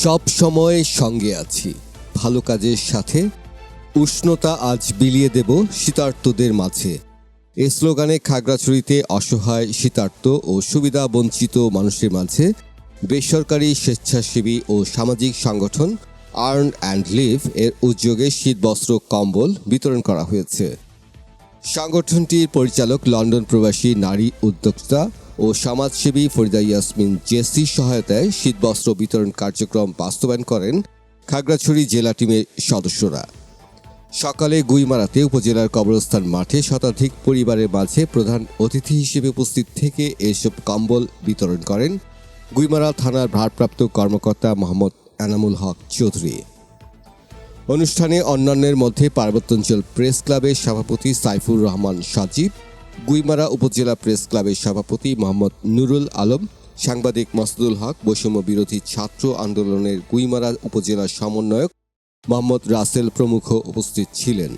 সব সময় সঙ্গে আছি। ভালো কাজের সাথে উষ্ণতা আজ বিলিয়ে দেব শীতার্তদের মাঝে। এ স্লোগানে খাগড়াছড়িতে অসহায় শীতার্ত ও সুবিধা বঞ্চিত মানুষের মাঝে বেসরকারি স্বেচ্ছাসেবী ও সামাজিক সংগঠন আর্ন অ্যান্ড লিভ এর উদ্যোগে শীতবস্ত্র, কম্বল বিতরণ করা হয়েছে। সংগঠনটির পরিচালক লন্ডন প্রবাসী নারী উদ্যোক্তা ও সমাজসেবী ফরিদা ইয়াসমিন জেসির সহায়তায় শীতবস্ত্র বিতরণ কার্যক্রম বাস্তবায়ন করেন খাগড়াছড়ি জেলা টিমের সদস্যরা। সকালে গুইমারাতে উপজেলার কবরস্থান মাঠে শতাধিক পরিবারের মাঝে প্রধান অতিথি হিসেবে উপস্থিত থেকে এসব কম্বল বিতরণ করেন গুইমারা থানার ভারপ্রাপ্ত কর্মকর্তা মোহাম্মদ এনামুল হক চৌধুরী। অনুষ্ঠানে অন্যান্যের মধ্যে পার্বত্যাঞ্চল প্রেস ক্লাবের সভাপতি সাইফুর রহমান সাজিব গুইমারা উপজেলা প্রেস ক্লাবের সভাপতি মোহাম্মদ নুরুল আলম, সাংবাদিক মাসুদুল হক, বৈষম্য বিরোধী ছাত্র আন্দোলনের গুইমারা উপজেলা সমন্বয়ক মোহাম্মদ রাসেল প্রমুখ উপস্থিত ছিলেন।